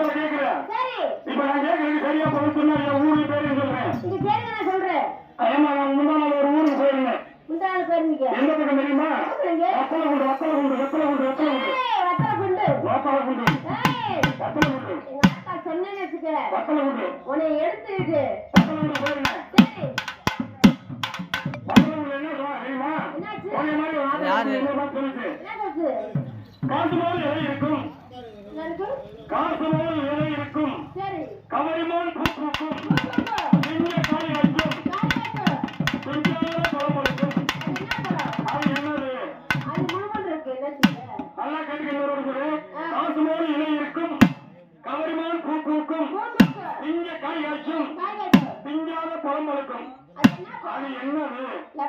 உங்களை கேட்கிறேன். இப்ப நான் கேட்கறதுக்கு சரியா பதில் சொன்னா என் ஊரு பேரு சொல்றேன் சொல்றேன் ஆமா நான் முந்தா ஒரு ஊருக்கு போயிருந்தேன். எந்த பக்கம் தெரியுமா? வத்தலை குண்டு வத்தலை குண்டு வத்தலை குண்டு வத்தலை குண்டு வத்தலை குண்டு வத்தலை குண்டு சொன்னேன்னு வச்சுக்க. வத்தலை குண்டு உன்னை எடுத்துக்கிட்டு வத்தலை குண்டு போயிருந்தேன். வத்தலை குண்டு என்ன சொல்ல தெரியுமா? காசு மாதிரி இருக்கும்? காசு Thank you.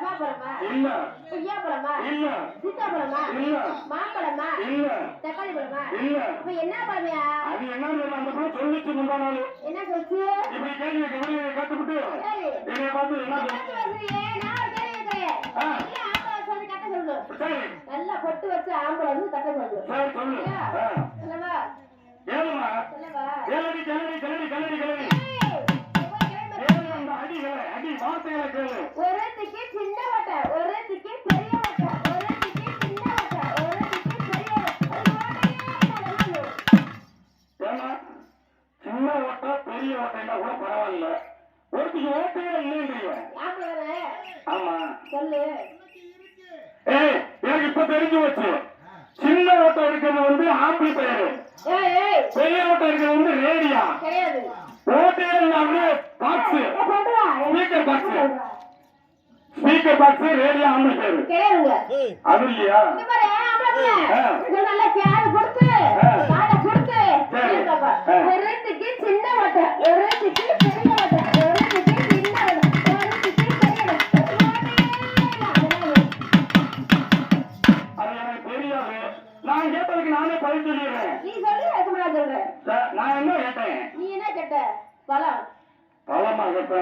என்னது லவா பழமா? இல்ல கொய்யா பழமா? இல்ல சீத்தாப்பழமா? இல்ல மாம்பழமா? இல்ல தக்காளி பழமா? இல்ல அப்ப என்ன பழமையா? அது என்னன்னு அந்த பிள்ளை சொல்லிச்சு முந்தா நாள் என்ன சொல்லுச்சு? இப்படி கேள்வி. என்னை பார்த்து என்ன நான் ஒரு கேள்வி கேட்கிறேன். நல்லா பொட்டு வச்சு ஆம்பளை வந்து கட்ட சொல்லு. சொல்லவா? ஏழுமா? ஏழடி கிளடி கிளடி கிளடி கிளடி அடி வார்த்தைகளை கேளு சின்ன வட்டை, பெரிய வட்டை, சின்ன வட்டை, பெரிய சின்ன பெரிய கூட பரவாயில்ல. ஒருத்திக்கு ஓட்டையே இல்லைன்றீங்க ஆம்பளை தானே? ஆமா. சொல்லு. ஏய் எனக்கு இப்ப தெரிஞ்சு வச்சு சின்ன ஓட்டம் இருக்கிறது வந்து ஆம்பி பெயரு. ஏய் ஏய். பெரிய ஓட்டம் இருக்கிறது வந்து ரேடியா. ஓட்டையே இல்லாம box. Speaker box radio amp பெயரு கிடையாதுங்க அது இல்லையா இங்க பாரு, ஆம்பளை நல்லா கேர் கொடுத்து. காடை கொடுத்து, சரி. இருக்கப்பா. ஆ. ஒரு திக்கி சின்ன வட்டை, ஒரு திக்கி பெரிய வட்டை, ஒரு திக்கி சின்ன வட்டை, ஒரு திக்கி பெரிய வட்டை. ஓட்டையே இல்லாத நானு. அது எனக்கு தெரியாது நான் கேட்டதுக்கு நானே பதில் சொல்லிடுறேன் நீ சொல்லு அதுக்கு நான் சொல்றேன் சார், நான் என்ன கேட்டேன் நீ என்ன கேட்ட பழம் கேட்ட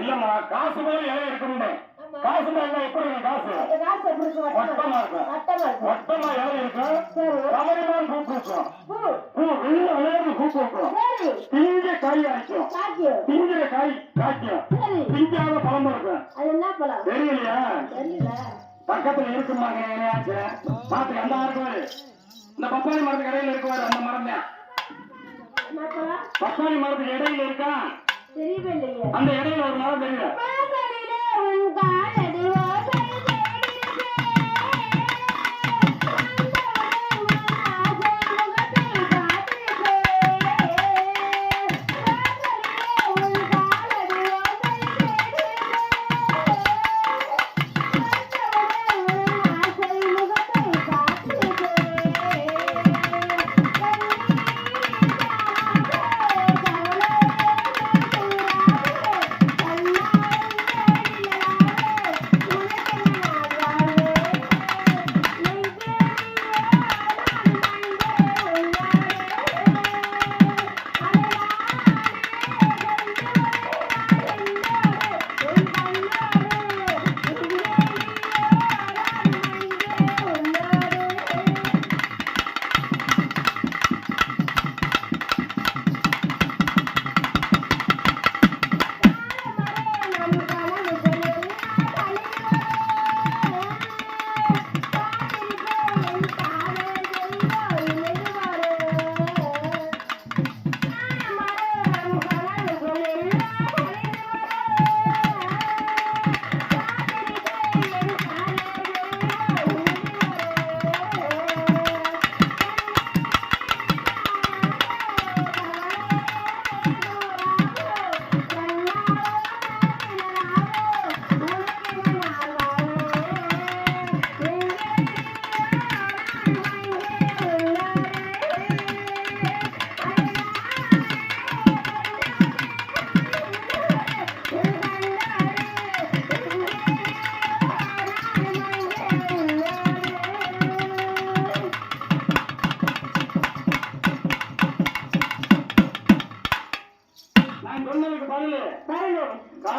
இல்லம்மா காசு போல இலை இருக்கணும். காசு போல எப்படி இருக்கும் காசு? வட்டமா இருக்கும். வட்டமா இலை இருக்கும் சரி. கவரிமான் பூ. வெள்ள பூக்கும் சரி. திங்க காய் காய்க்கு. திங்கிற காய் காய்க்கும். திங்காத பழம் இருக்கும் அது என்ன பழம்? தெரியலையா? தெரியல. பக்கத்துல இருக்குமாங்க பாத்துக்க அந்த மரம் இந்த பப்பாளி மரத்து இடையில இருக்குவாரு அந்த மரம் தான். பப்பாளி மரத்துக்கு இடையில இருக்கா? தெரியவே இல்லையே. அந்த இடையில ஒரு மரம் தெரியும்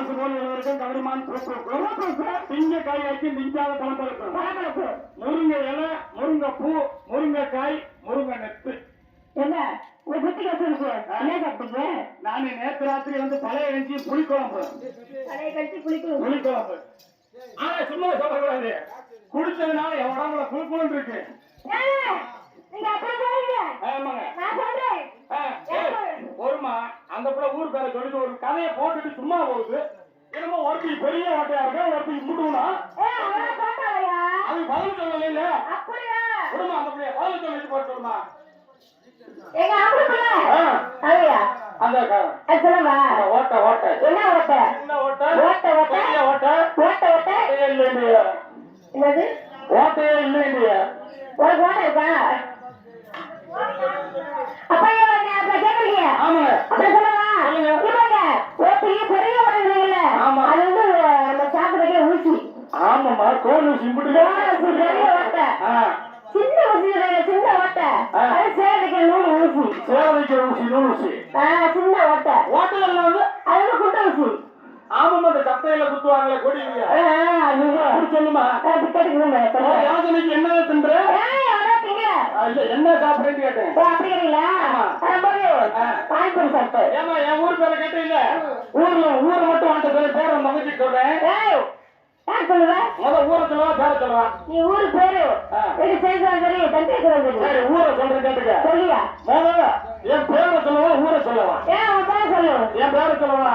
காசு போல இருக்கும் கவரிமான் திங்க காய் ஆக்கி திங்காத பழம் இருக்கும் முருங்கை இலை முருங்கை பூ முருங்கை நெத்து. என்ன? நான் நேத்து ராத்திரி வந்து பழைய வெஞ்சி புளிக்குழம்பு. கட்டி குளிக்கணும் புளிக்குழம்பு. ஆனா சும்மா சொல்லக்கூடாது குடிச்சதுனால என் உடம்புல குழுக்குழு இருக்கு. நீங்க அப்பா சொல்லுங்க. ஆமாங்க. ஒருமா அந்த பிள்ளை ஊர் பேர சொல்லிட்டு ஒரு போட்டுட்டு சும்மா போகுது. என்னமோ ஒருத்தி பெரிய ஓட்டையா இருக்கா ஒருத்தி முட்டுனா? அது பதில் சொல்லல இல்ல. விடுமா அந்த பிள்ளைய பதில் சொல்லிட்டு போட்டு விடுமா அந்த சொல்லுங்க ஓட்ட ஓட்ட. என்ன ஓட்ட? ஓட்ட? ஓட்ட ஓட்ட? ஓட்ட? ஓட்ட ஓட்ட? இல்ல இல்லையா. என்னது? ஓட்டையே இல்லை இல்லையா. ஒரு ஓட்ட அப்ப இவங்க அப்ப கேக்குறீங்க? ஆமாங்க அப்ப சொல்லவா? சொல்லுங்க. இவங்க ஓட்டையே பெரிய ஓட்டை இருக்குல்ல? ஆமா. அது வந்து நம்ம சாப்பிடுறதுக்கே ஊசி. ஆமாம்மா கோல் ஊசி சின்ன ஊசி சின்ன ஓட்டை. சேலைக்கு நூறு ஊசி. சேவைக்கு ஊசி நூல் ஊசி சின்ன ஓட்டை. ஓட்டைகள்ல வந்து அது குண்டை ஊசி. ஆமாம்மா அந்த சட்டையில குத்துவாங்களே கொடி சொல்லுமா. யாசனைக்கு என்ன தின்ற என்ன சாப்பிடுறேன்னு கேட்டேன். அப்படி கேட்டீங்களா? பானிபூரி சாப்பிட்டு. ஏமா என் ஊர் பேரை கேட்ட இல்ல. ஊர்ல ஊரை மட்டும் வாண்ட சொல்லி பேரை மகிழ்ச்சி சொல்றேன். ஏய், யார் சொல்லுவ? முத ஊரை சொல்லவா பேரை சொல்லவா நீ ஊரு பேரு. எது சேர்ந்தாலும் சரி தண்டேஸ்வரம் சரி. சரி ஊரை சொல்றேன் கேட்டுக்க. சொல்லியா முத என் பேரை சொல்லவா ஊரை சொல்லவா? ஏன் உன் பேரை சொல்லு. என் பேரை சொல்லவா?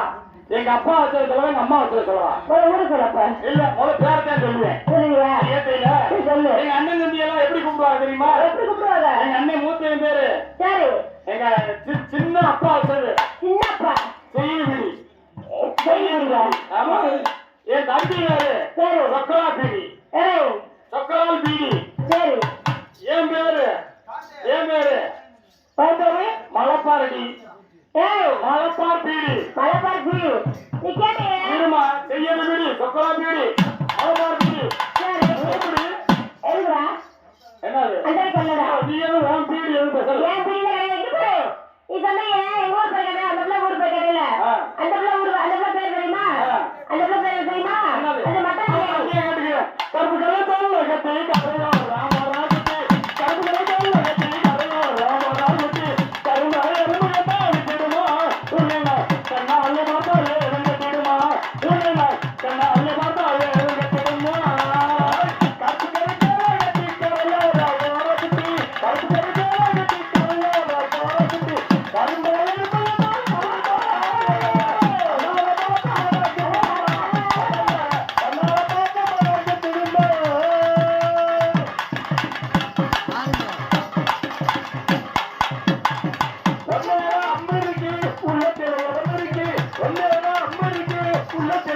எங்க அப்பா வச்சத சொல்லவா எங்க அம்மா வச்சத சொல்லவா? ஒரு ஊரு சொல்லப்ப. இல்ல முத பேரை தான் சொல்லுவேன் கேட்டீங்களா? சரி, சொல்லு. எங்க அண்ணன் தம்பி எல்லாம் எப்படி கூப்பிடுவாங்க தெரியுமா? எப்படி கூப்பிடுவாங்க எங்க அண்ணன் மூத்த பேரு. சரி எங்க சின்ன அப்பா வச்சது. சின்னப்பா செய்யுவிடி செய்யுங்க ஆமா. என் தம்பி யாரு? சரி சொக்கலா பீடி ஏய் சொக்கலால் பீடி சரி என் பேரு. என் பேரு மலப்பாரடி. மலப்பார் பீடி மலைப்பார் கேட்டியா? இருமா செய்யது பீடி சொக்கலா பீடி மலப்பார் பீடி என்னது? நீ எதுவும் உன் பீடி எதுவும் பேசல? இங்க பாரு நீ சொன்னீங்க எங்க ஊர் கேட்டா அந்த பிள்ளை ஊர் பேர் கேட்டல. அந்த பிள்ளை ஊர் அந்த பிள்ளை பேர் தெரியுமா. அந்த பிள்ளை பேர் தெரியுமா? அப்படியே கேட்டுக்கிறேன். கருப்பு கலர் தோல்ல கட்டி கரையோ সুন্দর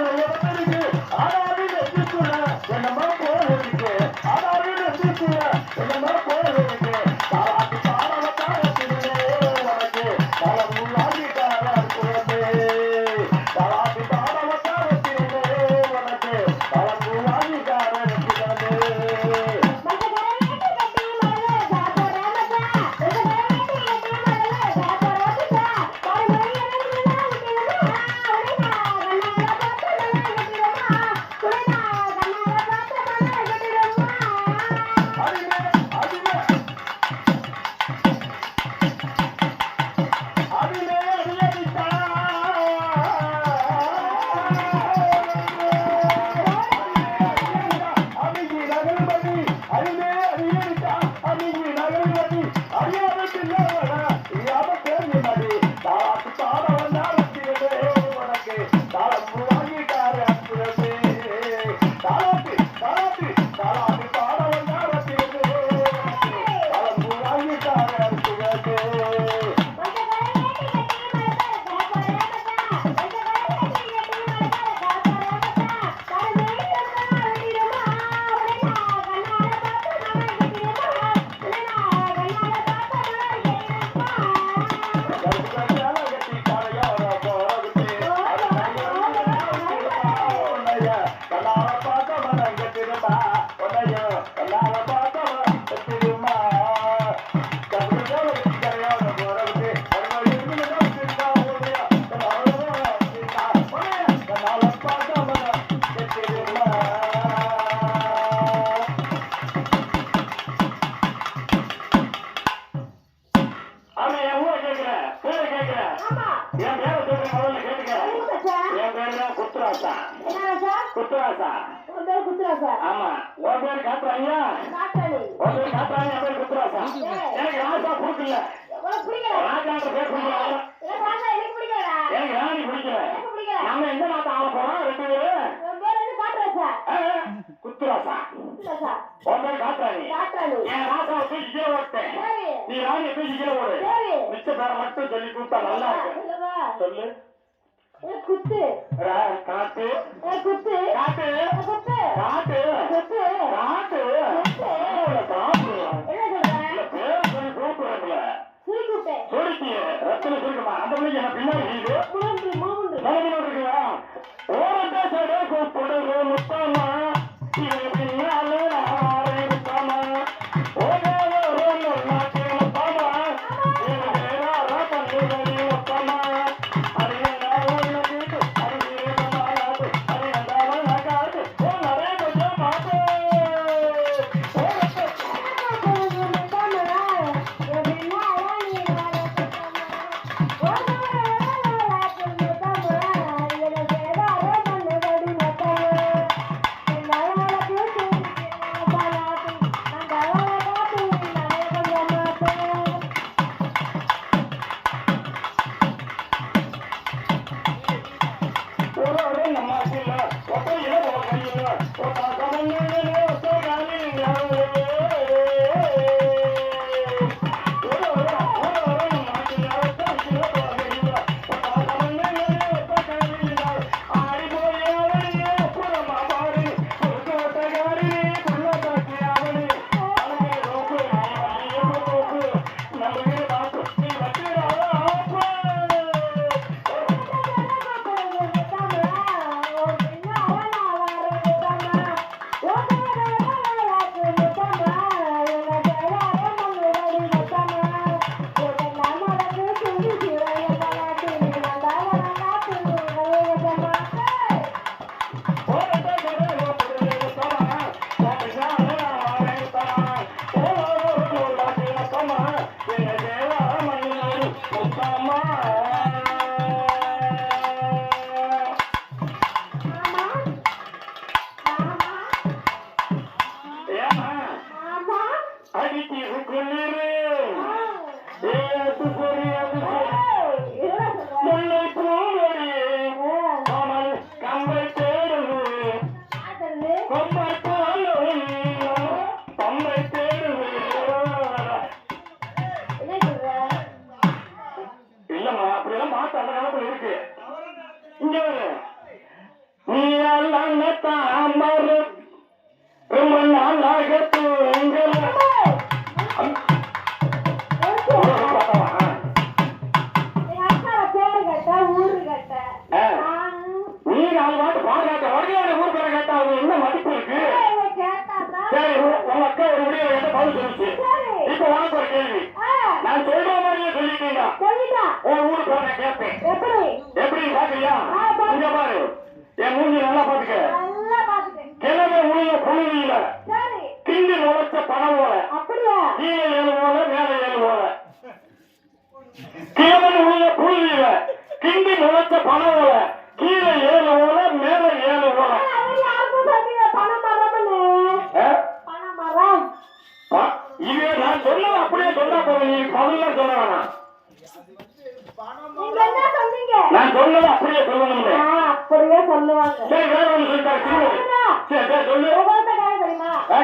எனக்கு ராசா கொடுக்கல ராஜான்ற பேர் பிடிக்கலடா? எனக்கு ராணி பிடிக்கல. நம்ம எந்த நாட்டு ஆள போறோம்? ரெண்டு பேரு. உன் பேர் என்ன காட்டுறாசா ஆ, குத்துராசா. ராசா உன் பேர் காட்டுறானு என் ராசாவை தூக்கி கீழே ஓட்டேன் நீ ராணியை தூக்கி கீழே ஓடு மிச்ச பேரை மட்டும் சொல்லி கூப்பிட்டா நல்லா இருக்கு சொல்லு. குத்து. காட்டு. எனக்கு குத்து. காட்டு. எனக்கு குத்து. காட்டு. குத்து காட்டு அவளை காட்டு என்ன சொல்ற இல்ல, பேர் சொல்லி கூப்பிடுறேன்ல சுருக்கி ரத்தன சுருக்கமா அந்த என்ன பின்னாடி இருக்குதா? சடை முத்தம்மா. நான் சொல்ற மாதிரியே சொல்லிட்டீங்க. உன் ஊரு பேரை நான் கேட்பேன். எப்படி? பாக்குறியா? இங்க பாரு. என் மூஞ்சி நல்லா பாத்துக்க. கிழமை உள்ள புழுதியில கிண்டி முளைச்ச பணம் போல. கீழே ஏழு போல மேலே ஏழு போல கிழமை உள்ள புழுதியில கிண்டி முளைச்ச பணம் போல. கீழே ஏழு போல மேலே ஏழு போல ஆ? ப- இது நான் சொன்னது அப்படியே சொன்னா போதும். நீ பதிலாம் சொல்ல வேணாம். நான் சொன்னது அப்படியே அப்படியே சொல்லுவாங்க. சரி வேற சொல்லிட்டாரு சொல்லு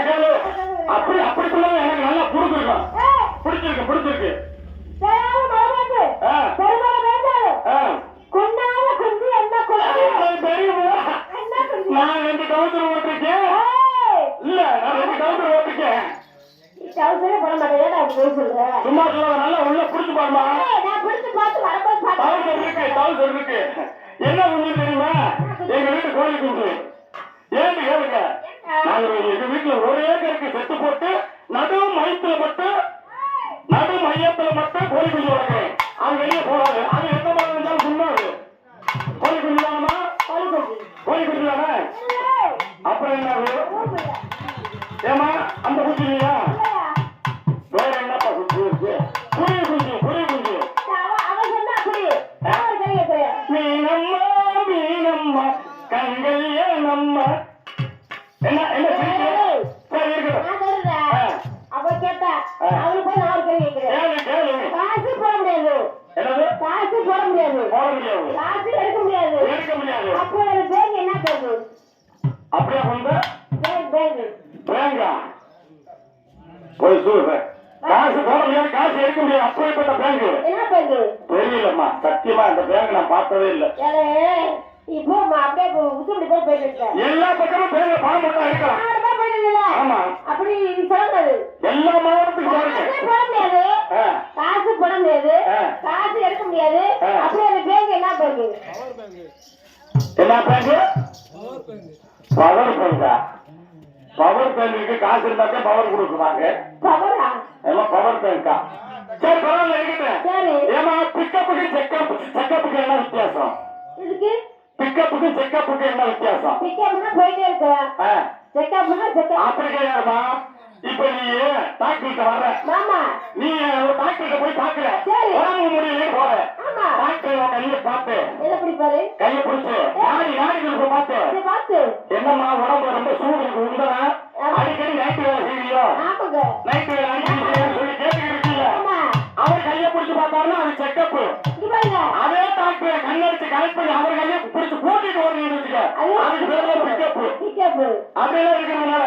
கேளு அப்படி அப்படி எனக்கு நல்லா பிடிச்சிருக்கும் பிடிச்சிருக்கு பிடிச்சிருக்கு ரெண்டு ஓட்டிருக்கேன். இல்ல ரெண்டு ஓட்டிருக்கேன். நீ டவுசரே போட மாட்டேன், ஏன்டா அப்படி போய் சொல்ற? சும்மா சொல்ல நல்லா உள்ள புடிச்சு பாருமா நான் பிடிச்சு பார்த்து வரும்போது டவுசர் பார்த்தேன். இருக்கு டவுசர் இருக்கு என்ன குஞ்சு தெரியுமா? எங்க வீட்டு கோழி குஞ்சு ஏன்னு கேளுங்க. நாங்க எங்க வீட்டுல ஒரு ஏக்கருக்கு செத்து போட்டு நடு மையத்துல மட்டும் நடு மையத்துல மட்டும் கோழி குஞ்சு வளர்க்குறேன். அது வெளியே போகாது. அது எந்த மாதிரி இருந்தாலும் சும்மாது கோழி குஞ்சு தானமா கோழி குஞ்சு. தானே? அப்புறம் என்ன. ஏமா அந்த குஞ்சு இல்லையா? ஏனம்மா என்ன என்ன? சரி இருக்கட்டும் சொல்றேன். அவ கேட்டா. அவளுக்கு போய் கேட்கிறேன். கேளு கேளு காசு போட முடியாது. போட முடியாது. காசு எடுக்க முடியாது. அப்போ ஒரு பேங்க் என்ன பேங்க்? அப்படியே வந்து பேங்க் பேங்க். பேங்கா? போய் சொல்லு காசு போட முடியாது காசு எடுக்க முடியாது. அப்படிப்பட்ட பேங்க். என்ன பேங்க்? தெரியலம்மா. சத்தியமா இந்த பேங்க் நான் பார்த்ததே இல்லை. இப்போ அப்படியே உசுப்படி போய் போயிட்டு இருக்க எல்லா பக்கமும் பேங்க் பணம் மட்டும் இருக்கலாம் ஆமா. அப்படி சொல்லக்கூடாது எல்லா மாவட்டத்துக்கும் பாருங்க காசு போட முடியாது. காசு எடுக்க முடியாது. அப்படியே அந்த பேங்க் என்ன பேங்க்? என்ன பேங்க்? பவர் பேங்கா பவர் பேங்குக்கு காசு இருந்தாக்கே பவர் கொடுக்குறாங்க பவரா? எல்லாம் பவர் பேங்கா சரி பரவாயில்ல இருக்கட்டும். ஏமா பிக்கப்புக்கு செக்கப் செக்கப்புக்கு என்ன வித்தியாசம்? இதுக்கு பிக்கப்புக்கு செக்கப்புக்கு என்ன வித்தியாசம் பிக்கப்னா போயிட்டே இருக்க செக்கப்னா செக்கப் அப்படி கிடையாதுமா இப்ப நீ டாக்டர்கிட்ட வர்ற? மாமா. நீ ஒரு டாக்டர்கிட்ட போய் பாக்குற. உடம்பு முடியல போற ஆமா. டாக்டர் உன் கையை பார்த்து. எதை பிடிப்பாரு? கையை பிடிச்சு. நாடி நாடி கொடுக்க பார்த்து? பார்த்து. என்னம்மா உடம்பு ரொம்ப சூடு இருக்கு உண்டா அடிக்கடி நைட்டு வேலை செய்வியோ? நைட்டு வேலை பார்த்தாருன்னா அது செக்கப் அதே டாக்டர் கண்ணடிச்சு கலெக்ட் பண்ணி அவர் கையை பிடிச்சு கூட்டிட்டு வச்சுக்க. அதுக்கு பேர் பிக்கப் அப்படியெல்லாம் இருக்கிறதுனால.